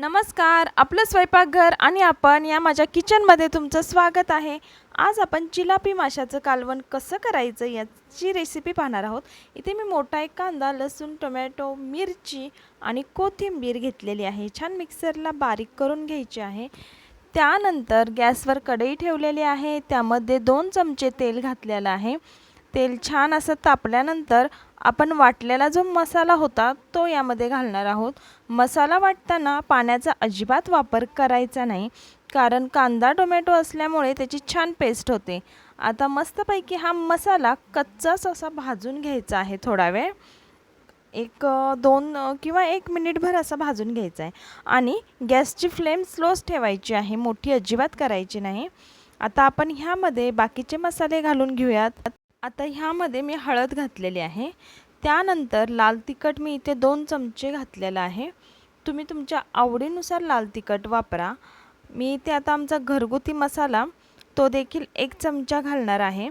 नमस्कार आपलं स्वयंपाकघर आणि आपण या माझ्या किचनमध्ये तुमचं स्वागत आहे. आज आपण चिलापी माशाचं कालवण कसं करायचं याची रेसिपी पाहणार आहोत. इथे मी मोठा एक कांदा लसूण टोमॅटो मिरची आणि कोथिंबीर घेतलेली आहे. छान मिक्सरला बारीक करून घ्यायची आहे. त्यानंतर गॅसवर कढई ठेवलेली आहे. त्यामध्ये दोन चमचे तेल घातलेलं आहे. तेल छान असं तापल्यानंतर आपण वाटलेला जो मसाला होता तो यामध्ये घालणार आहोत. मसाला वाटताना पाण्याचा अजिबात वापर करायचा नाही कारण कांदा टोमॅटो असल्यामुळे त्याची छान पेस्ट होते. आता मस्तपैकी हा मसाला कच्चाच असा भाजून घ्यायचा आहे थोडा वेळ. एक दोन किंवा एक मिनिटभर असा भाजून घ्यायचा आहे. आणि गॅसची फ्लेम स्लोच ठेवायची आहे मोठी अजिबात करायची नाही. आता आपण ह्यामध्ये बाकीचे मसाले घालून घेऊयात. आता ह्यामध्ये मी हळद घातलेली आहे. त्यानंतर लाल तिखट मी इथे दोन चमचे घातलेलं आहे. तुम्ही तुमच्या आवडीनुसार लाल तिखट वापरा. मी इथे आता आमचा घरगुती मसाला तो देखील एक चमचा घालणार आहे.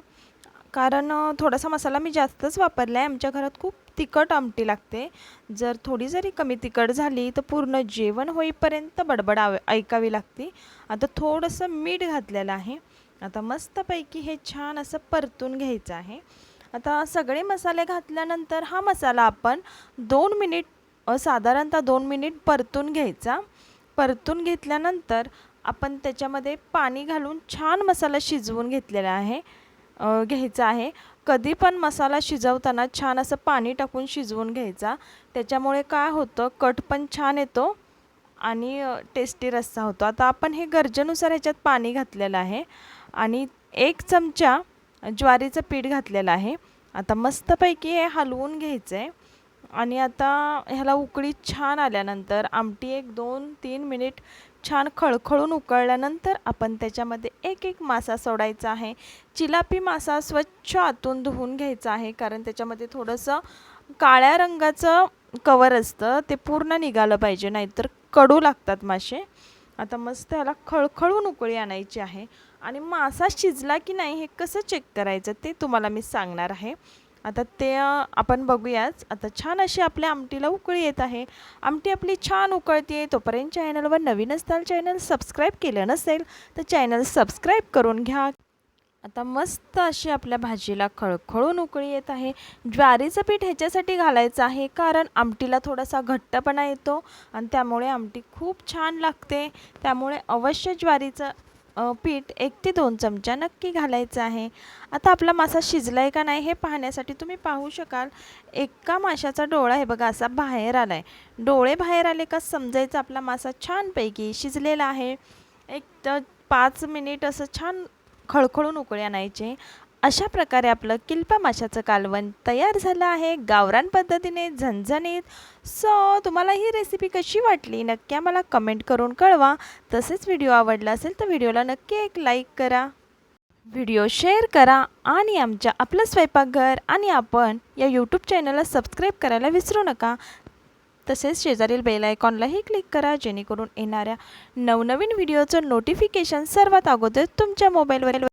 कारण थोडासा मसाला मी जास्तच वापरला आहे आमच्या घरात खूप तिखट आमटी लागते. जर थोडी जरी कमी तिखट झाली तर पूर्ण जेवण होईपर्यंत बडबड आव ऐकावी लागते. आता थोडंसं मीठ घातलेलं आहे. आता मस्तपैकी हे छान असं परतून घ्यायचं आहे. आता सगळे मसाले घातल्यानंतर हा मसाला आपण दोन मिनिट साधारणतः दोन मिनिट परतून घ्यायचा. परतून घेतल्यानंतर आपण त्याच्यामध्ये पाणी घालून छान मसाला शिजवून घेतलेला आहे घ्यायचा आहे. कधी पण मसाला शिजवताना छान असं पाणी टाकून शिजवून घ्यायचा. त्याच्यामुळे काय होतं कट पण छान येतो. आणि टेस्टी रस्सा होतो. आता आपण हे गरजेनुसार ह्याच्यात पाणी घातलेलं आहे आणि एक चमचा ज्वारीचं पीठ घातलेलं आहे. आता मस्तपैकी हे हलवून घ्यायचं आहे आणि आता ह्याला उकळी छान आल्यानंतर आमटी एक दोन तीन मिनिट छान खळखळून उकळल्यानंतर आपण त्याच्यामध्ये एक एक मासा सोडायचा आहे. चिलापी मासा स्वच्छ आतून धुवून घ्यायचा आहे कारण त्याच्यामध्ये थोडंसं काळ्या रंगाचं कवर असतं. ते पूर्ण निघालं पाहिजे नाहीतर कडू लागतात मासे. आता मस्त ह्याला खळखळून उकळी आणायची आहे. आणि मासा शिजला की नाही हे कसं चेक करायचं ते तुम्हाला मी सांगणार आहे. आता ते आपण बघूयाच. आता छान अशी आपल्या आमटीला उकळी येत आहे. आमटी आपली छान उकळते तोपर्यंत चॅनलवर नवीन असताल चॅनल सबस्क्राईब केलं नसेल तर चॅनल सबस्क्राईब करून घ्या. आता मस्त अशी आपल्या भाजीला खळखळून उकळी येत आहे. ज्वारीचं पीठ ह्याच्यासाठी घालायचं आहे कारण आमटीला थोडासा घट्टपणा येतो आणि त्यामुळे आमटी खूप छान लागते. त्यामुळे अवश्य ज्वारीचं पीठ एक ते दोन चमचा नक्की घालायचं आहे. आता आपला मासा शिजला आहे का नाही हे पाहण्यासाठी तुम्ही पाहू शकाल. एका माशाचा डोळा हे बघा असा बाहेर आला आहे डोळे बाहेर आले का समजायचं आपला मासा छानपैकी शिजलेला आहे. एक तर पाच मिनिट असं छान खळखळून उकळी आणायचे. अशा प्रकारे आपलं किल्पा माशाचं कालवण तयार झालं आहे. गावरान पद्धतीने झणझणीत. सो तुम्हाला ही रेसिपी कशी वाटली? नक्की आम्हाला कमेंट करून कळवा. तसेच व्हिडिओ आवडला असेल तर व्हिडिओला नक्की एक लाईक करा. व्हिडिओ शेअर करा आणि आमच्या आपलं स्वयंपाकघर आणि आपण या यूट्यूब चॅनलला सबस्क्राईब करायला विसरू नका. तसेच शेजारील बेल आयकॉनलाही क्लिक करा जेणेकरून येणाऱ्या नवनवीन व्हिडिओचं नोटिफिकेशन सर्वात अगोदर तुमच्या मोबाईलवर